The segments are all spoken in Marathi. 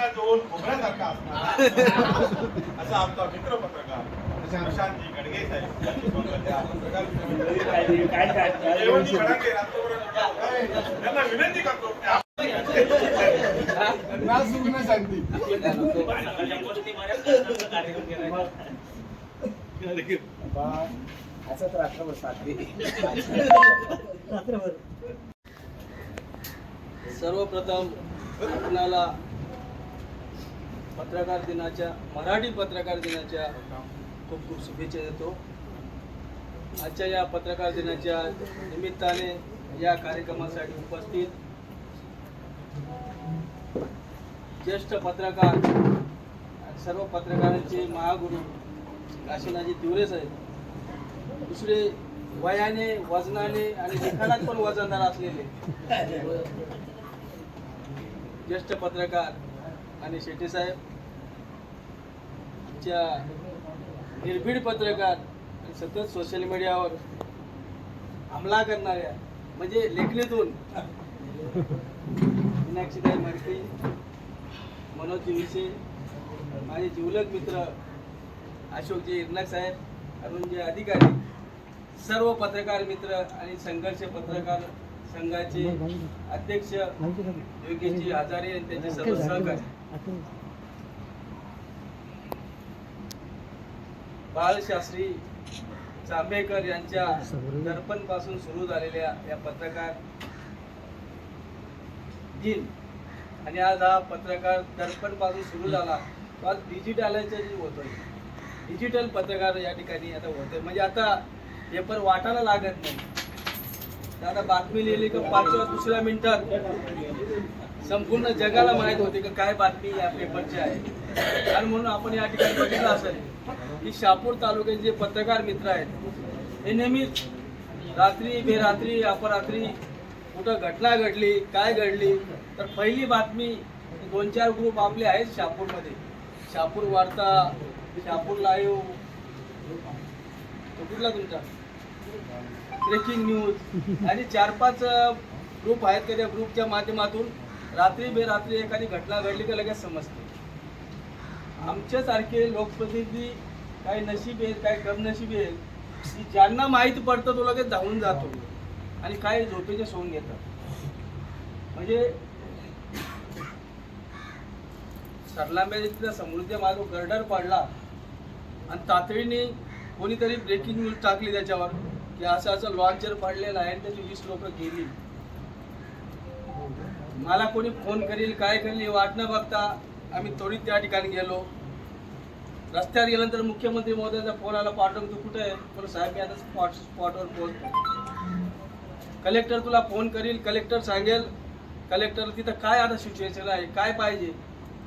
त्याचा जो खोबऱ्यासारखा असणार. असा आमचा मित्र पत्रकार प्रशांतजी गडगे साहेब. त्यांना विनंती करतो असंच रात्रभर. सर्वप्रथम आपणाला पत्रकार दिनाच्या मराठी पत्रकार दिनाच्या खूप खूप शुभेच्छा देतो. आजच्या या पत्रकार दिनाच्या निमित्ताने या कार्यक्रमासाठी उपस्थित ज्येष्ठ पत्रकार आणि सर्व पत्रकारांचे महागुरु काशीनाथजी तिवरे साहेब दुसरे वयाने वजनाने आणि लिखाणात पण वजनदार असलेले ज्येष्ठ पत्रकार आणि शेट्टी साहेब आजच्या निर्भीड पत्रकार आणि सतत सोशल मीडियावर हमला करणाऱ्या म्हणजे लेखणीतून मीनाक्षीताई मरके मनोज दिवसे माझे जिवलग मित्र अशोकजी इरनाक साहेब अरुणजी अधिकारी सर्व पत्रकार मित्र आणि संघर्ष पत्रकार संघाचे अध्यक्ष योगेशजी हजारे आणि त्यांचे सर्व सहकारी. बाळशास्त्री जांभेकर यांच्या दर्पणपासून सुरू झालेल्या या पत्रकार दिन आणि आज हा पत्रकार दर्पणपासून सुरू झाला तो आज डिजिटलायझेशन जे होतोय. डिजिटल पत्रकार या ठिकाणी आता होते म्हणजे आता पेपर वाटायला लागत नाही. तर आता बातमी लिहिली का पाचव्या दुसऱ्या मिनिटात. संपूर्ण जगाला माहीत होते का काय बातमी या पेपरची आहे. आणि म्हणून आपण या ठिकाणी बघितलं असेल की शहापूर तालुक्याचे जे पत्रकार मित्र आहेत हे नेहमीच रात्री बेरात्री अपरात्री कुठं घटना घडली काय घडली तर पहिली बातमी दोन चार ग्रुप आपले आहेत शहापूरमध्ये शहापूर वार्ता शहापूर लाईव्ह कुठला तुमचा? ब्रेकिंग न्यूज आणि चार पाच ग्रुप आहेत का त्या ग्रुपच्या माध्यमातून? रात्री बेरात्री एखादी घटना घडली का लगेच समजते. आमच्यासारखे लोकप्रतिनिधी काही नशीब आहेत काही कमनशीब आहेत की ज्यांना माहीत पडतं तो लगेच धावून जातो. आणि काही झोपेचे सोंग घेतात म्हणजे सरलांब्याच्या समृद्धी मार्ग गर्डर पडला आणि तातडीने कोणीतरी ब्रेकिंग न्यूज टाकली त्याच्यावर की असं असं लॉन्चर पडलेलं आहे आणि त्याची वीस लोक गेली. मला कोणी फोन करील काय करील वाट न बघता आम्ही त्वरित त्या ठिकाणी गेलो. रस्त्यावर गेल्यानंतर मुख्यमंत्री महोदयाचा फोन आला पाठवून तू कुठे आहे? पण साहेब मी आता स्पॉट स्पॉटवर पोहोचतो कलेक्टर तुला फोन करील कलेक्टर सांगेल कलेक्टर तिथं काय आता सिच्युएशन आहे काय पाहिजे?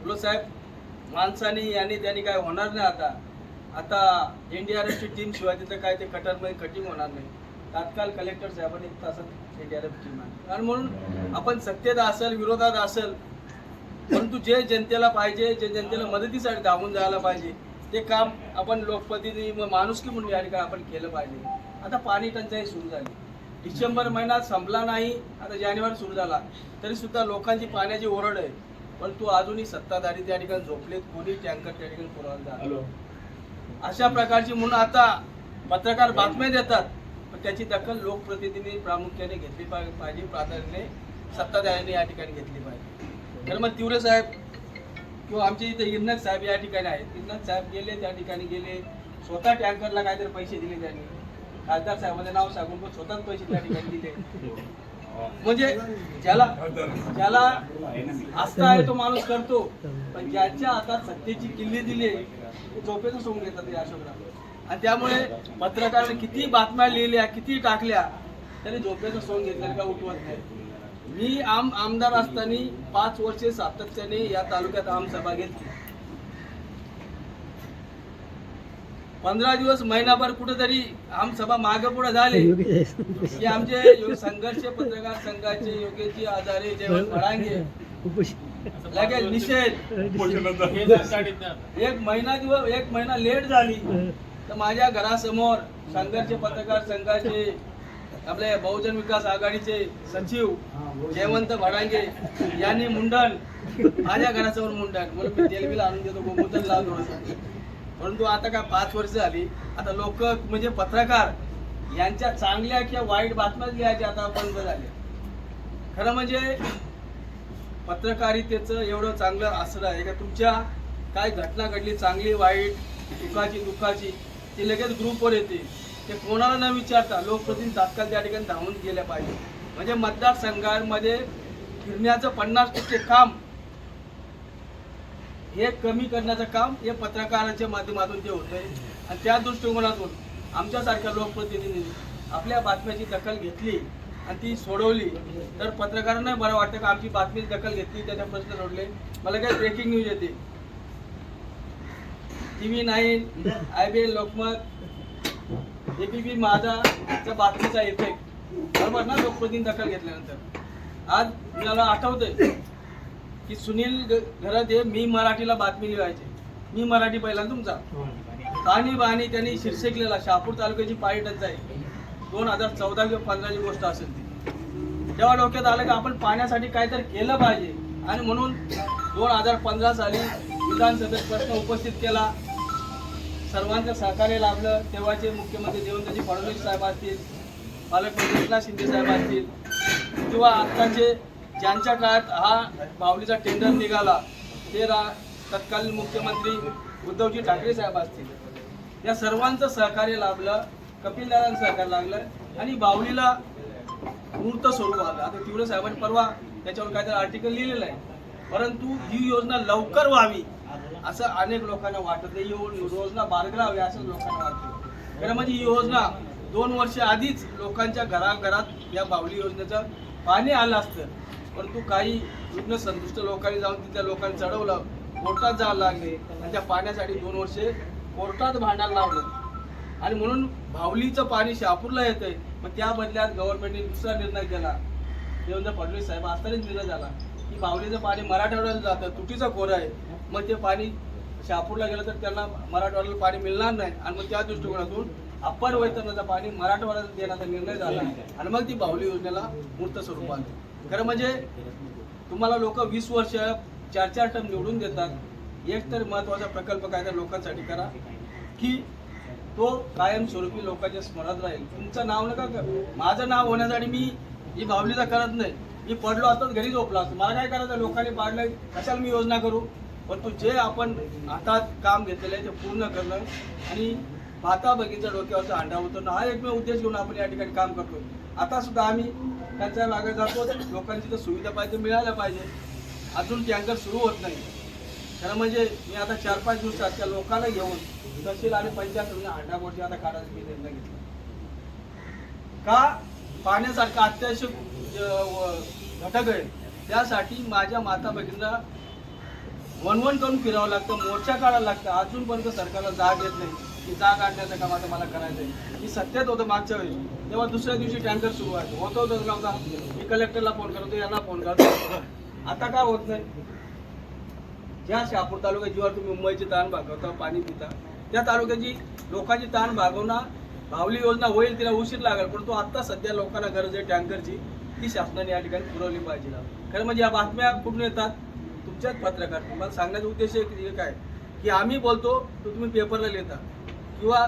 बोलो साहेब माणसानी यांनी त्यांनी काय होणार नाही आता. आता एन डी आर एफची टीम शिवाय तिथं काय ते कटरमध्ये कटिंग होणार नाही. तात्काळ कलेक्टर साहेबांनी तसं तासात N D R F team आणली आणि म्हणून आपण सत्तेत असेल विरोधात असेल परंतु जे जनतेला पाहिजे जे जनतेला मदतीसाठी धावून जायला पाहिजे ते काम आपण लोकप्रतिनिधी माणुसकी म्हणून या ठिकाणी आपण केलं पाहिजे. आता पाणी टंचाई सुरू झाली. डिसेंबर महिना संपला नाही आता जानेवारी सुरू झाला. तरी सुद्धा लोकांची पाण्याची ओरड आहे. परंतु अजूनही सत्ताधारी त्या ठिकाणी झोपलेत. कोणी टँकर त्या ठिकाणी पुरवला अशा प्रकारची म्हणून आता पत्रकार बातम्या देतात. पण त्याची दखल लोकप्रतिनिधी प्रामुख्याने घेतली पाहि- पाहिजे. प्राधान्याने सत्ताधाऱ्याने या ठिकाणी घेतली पाहिजे. तर मग तिवरे साहेब किंवा आमचे इथे इर्नक साहेब या ठिकाणी आहेत. इर्नक साहेब गेले त्या ठिकाणी गेले. स्वतः टँकरला काहीतरी पैसे दिले त्यांनी. खासदार साहेबांचं नाव सांगून पण स्वतःच पैसे त्या ठिकाणी दिले. म्हणजे ज्याला ज्याला आस्था आहे तो माणूस करतो. पण ज्याच्या हातात सत्तेची किल्ली दिली ते झोपेचं सोंग घेतात या अशोकराव. आणि त्यामुळे पत्रकारांनी किती बातम्या लिहिल्या किती टाकल्या तरी झोपेचं सोंग घेतलं का उठवत नाही. मी आम आमदार असताना पाच वर्षे सातत्याने या तालुक्यात आमसभा घेतली. पंधरा दिवस महिनाभर कुठेतरी आमसभा मागे पुढे झाले. की आमचे संघर्ष पत्रकार संघाचे योगेशजी आजारे जयवंत फळांगे लगेच निषेध. एक महिना दिवस एक महिना लेट झाली. तर माझ्या घरासमोर संघर्ष पत्रकार संघाचे आपले बहुजन विकास आघाडीचे सचिव जयवंत भडांगे यांनी मुंडन माझ्या घरासमोर मुंडन म्हणून मी तेलबीला आणून देतो गोमूत्र लावून परंतु आता काय पाच वर्ष झाली आता लोक म्हणजे पत्रकार यांच्या चांगल्या किंवा वाईट बातम्याच लिहायच्या आता बंद झाले. खरं म्हणजे पत्रकारितेचं एवढं चांगलं असलं आहे का? तुमच्या काय घटना घडली चांगली वाईट सुखाची दुःखाची? ती लगेच ग्रुपवर येते. ते कोणाला न विचारता लोकप्रतिनिधी तात्काळ त्या ठिकाणी धावून गेल्या पाहिजे. म्हणजे मतदारसंघांमध्ये फिरण्याचं पन्नास टक्के काम हे कमी करण्याचं काम हे पत्रकाराच्या माध्यमातून ते आहे आणि त्या दृष्टिकोनातून आमच्यासारख्या लोकप्रतिनिधींनी आपल्या बातम्याची दखल घेतली आणि ती सोडवली तर पत्रकारांना बरं वाटतं का आमची बातमीची दखल घेतली त्याच्या प्रश्न सोडले. मला काही ब्रेकिंग न्यूज येते. T V nine I B L Lokmat ABP Majha बातमीचा इफेक्ट बरोबर ना लोकप्रतिनिधी दखल घेतल्यानंतर. आज मला आठवतंय की सुनील घरात हे मी मराठीला बातमी लिहायचे. मी मराठी पहिला तुमचा. पाणी बाणी त्यांनी शीर्षकलेला शहापूर तालुक्याची पाणी टंचाई. दोन हजार चौदा किंवा पंधराची गोष्ट असेल ती. तेव्हा डोक्यात आलं की आपण पाण्यासाठी काहीतरी केलं पाहिजे. आणि म्हणून दोन हजार पंधरा साली विधानसभेत प्रश्न उपस्थित केला. सर्वांचं सहकार्य लाभलं. तेव्हाचे मुख्यमंत्री देवेंद्रजी फडणवीस साहेब असतील पालकमंत्री एकनाथ शिंदे साहेब असतील किंवा आत्ताचे ज्यांच्या काळात हा बावलीचा टेंडर निघाला ते रा तत्कालीन मुख्यमंत्री उद्धवजी ठाकरे साहेब असतील. या सर्वांचं सहकार्य लाभलं कपिलदारांचं सहकार्य लागलं आणि बावलीला मूर्त स्वरूप आलं. आता तिवरे साहेबांनी परवा त्याच्यावर काहीतरी आर्टिकल लिहिलेलं आहे. परंतु ही योजना लवकर व्हावी असं अनेक लोकांना वाटत नाही. ही योजना बारगलावी असं लोकांना वाटतं. खरं म्हणजे ही योजना दोन वर्ष आधीच लोकांच्या घराघरात या बावली योजनेचं पाणी आलं असतं. परंतु काही रुग्ण संतुष्ट लोकांनी जाऊन तिथल्या लोकांनी चढवलं कोर्टात जायला लागले आणि त्या पाण्यासाठी दोन वर्षे कोर्टात भांडायला लावलं. आणि म्हणून भावलीचं पाणी शहापूरला येतंय. मग त्या बदल्यात गव्हर्नमेंटने दुसरा निर्णय केला. देवेंद्र फडणवीस साहेब असतानाच निर्णय झाला. की बावलीचं पाणी मराठवाड्याला जातं तुटीचं खोरं आहे. मग ते पाणी शहापूरला गेलं तर त्यांना मराठवाड्याला पाणी मिळणार नाही. आणि मग त्या दृष्टिकोनातून अप्पर वैतरणाचं पाणी मराठवाड्याला देण्याचा निर्णय झाला आणि मग ती बावली योजनेला मूर्त स्वरूप आली खरं म्हणजे तुम्हाला लोक वीस वर्ष चार चार टर्म निवडून देतात. एक तर महत्त्वाचा प्रकल्प काय तर लोकांसाठी करा की तो कायमस्वरूपी लोकांच्या स्मरणात राहील. तुमचं नाव नका माझं नाव होण्यासाठी मी ही बावलीचा करत नाही. मी पडलो असतो घरी झोपला असतो. मला काय करायचं? लोकांनी पाडलं कशाला मी योजना करू? पण तू जे आपण हातात काम घेतलेलं आहे ते पूर्ण करणं आणि भाता बगीचा डोक्यावरचा हांडा उतरणं हा एकमेव उद्देश घेऊन आपण या ठिकाणी काम करतो आता सुद्धा आम्ही त्यांच्या मागे जातो. लोकांची तर सुविधा पाहिजे मिळायला पाहिजे. अजून टँकर सुरू होत नाही. खरं म्हणजे मी आता चार पाच दिवसात त्या लोकांना घेऊन तहसील आणि पंचायत हांडा आता काढायचा मी निर्णय घेतला का? पाण्यासारखा अत्यावश्यक म्हणजे, घटक आहे. त्यासाठी माझ्या माता भगिनीला वनवन करून फिरावं लागतं मोर्चा काढायला लागतं. अजूनपर्यंत सरकारला जाग येत नाही. की जाग आणण्याचं काम आता मला करायचं आहे. मी सत्यात होतं मागच्या वेळी. तेव्हा दुसऱ्या दिवशी टँकर सुरू व्हायचं. होतं होतं नव्हता मी कलेक्टरला फोन करतो यांना फोन करतो. आता काय होत नाही. ज्या शहापूर तालुक्यात जीवावर तुम्ही मुंबईची ताण भागवता पाणी पिता त्या तालुक्याची लोकांची ताण भागवणं भावली योजना होईल तिला उशीर लागेल परंतु आत्ता सध्या लोकांना गरज आहे टँकरची. ती शासनाने या ठिकाणी पुरवली पाहिजे खरं म्हणजे या बातम्या कुठून येतात? तुमच्याच पत्रकार तुम्हाला सांगण्याचा उद्देश आहे की काय की आम्ही बोलतो तो तुम्ही पेपरला लिहिता. किंवा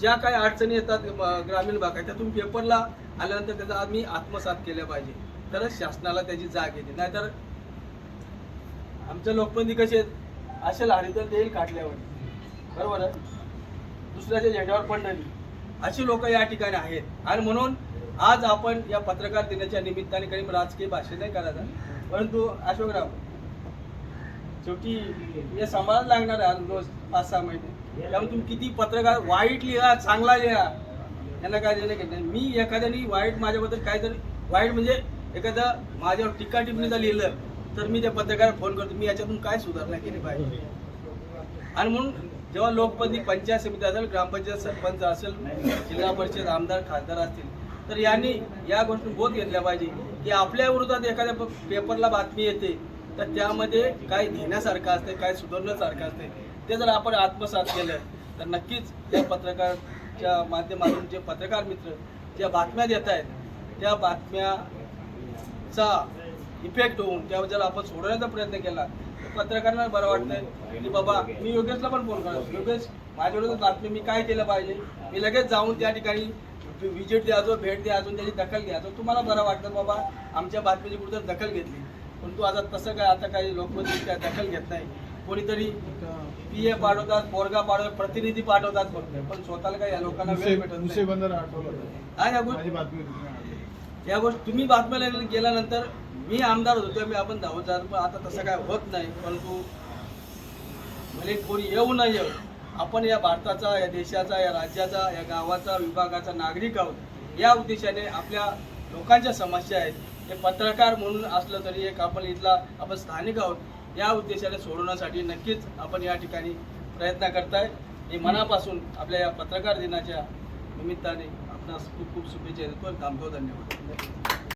ज्या काही अडचणी येतात ग्रामीण भागात त्या तुम्ही पेपरला आल्यानंतर त्याचा आम्ही आत्मसात केल्या पाहिजे. तरच शासनाला त्याची जाग येते. नाहीतर आमच्या लोकप्रतिनिधी कसे आहेत? असे लाडी तर देईल काढल्यावर बरोबर दुसऱ्याच्या झेंड्यावर नाही. अशी लोक या ठिकाणी आहेत. आणि म्हणून आज आपण या पत्रकार दिनाच्या निमित्ताने काही राजकीय भाषण नाही करायचा परंतु अशोकराव शेवटी हे सांभाळायला लागणार आहे आज रोज पाच सहा महिने. त्यामुळे तुम्ही किती पत्रकार वाईट लिहा चांगला लिहा यांना काय देणं घेत नाही. मी एखाद्याने वाईट माझ्याबद्दल काहीतरी वाईट म्हणजे एखादं माझ्यावर टीका टिप्पणी जर लिहिलं तर मी त्या पत्रकार फोन करतो. मी याच्यातून काय सुधारणा केली पाहिजे? आणि म्हणून जेव्हा लोकप्रतिनिधी पंचायत समिती असेल ग्रामपंचायत सरपंच असेल जिल्हा परिषद आमदार खासदार असतील तर यांनी या गोष्टी बोध घेतल्या पाहिजे की आपल्या विरोधात एखाद्या पेपरला बातमी येते तर त्यामध्ये काय घेण्यासारखं असते काय सुधारण्यासारखं असते ते जर आपण आत्मसात केलं तर नक्कीच त्या पत्रकारच्या माध्यमातून जे पत्रकार मित्र ज्या बातम्या देत आहेत त्या बातम्याचा इफेक्ट होऊन त्याबद्दल आपण सोडवण्याचा प्रयत्न केला तर पत्रकारांना बरं वाटतं की बाबा मी योगेशला पण फोन करा योगेश माझ्याकडे बातमी मी काय केलं पाहिजे? मी लगेच जाऊन त्या ठिकाणी विजिट द्यायचो भेट द्यायचो त्याची दखल घ्यायचो तुम्हाला बरं वाटतं बाबा आमच्या बातमीची कुठं दखल घेतली. पण तू आता तसं काय आता काही लोकप्रतिनिधी काय दखल घेत नाही. कोणीतरी पी ए पाठवतात पोरगा पाठवतात प्रतिनिधी पाठवतात फक्त. पण स्वतःला काही या लोकांना वेळ भेटत नाही. या गोष्टी तुम्ही आठवली. या गोष्टी तुम्ही बातम्या गेल्यानंतर मी आमदार होतो मी आपण धावत जात पण आता तसं काय होत नाही परंतु भले कोणी येऊ न येऊ आपण या भारताचा या देशाचा या राज्याचा या गावाचा विभागाचा नागरिक आहोत. या उद्देशाने आपल्या लोकांच्या समस्या आहेत. हे पत्रकार म्हणून असलं तरी एक आपण इथला आपण स्थानिक आहोत. या उद्देशाने सोडवण्यासाठी नक्कीच आपण या ठिकाणी प्रयत्न करताय. मी मनापासून आपल्या या पत्रकार दिनाच्या निमित्ताने आपणास खूप खूप शुभेच्छा देतो. आणि थांबतो धन्यवाद.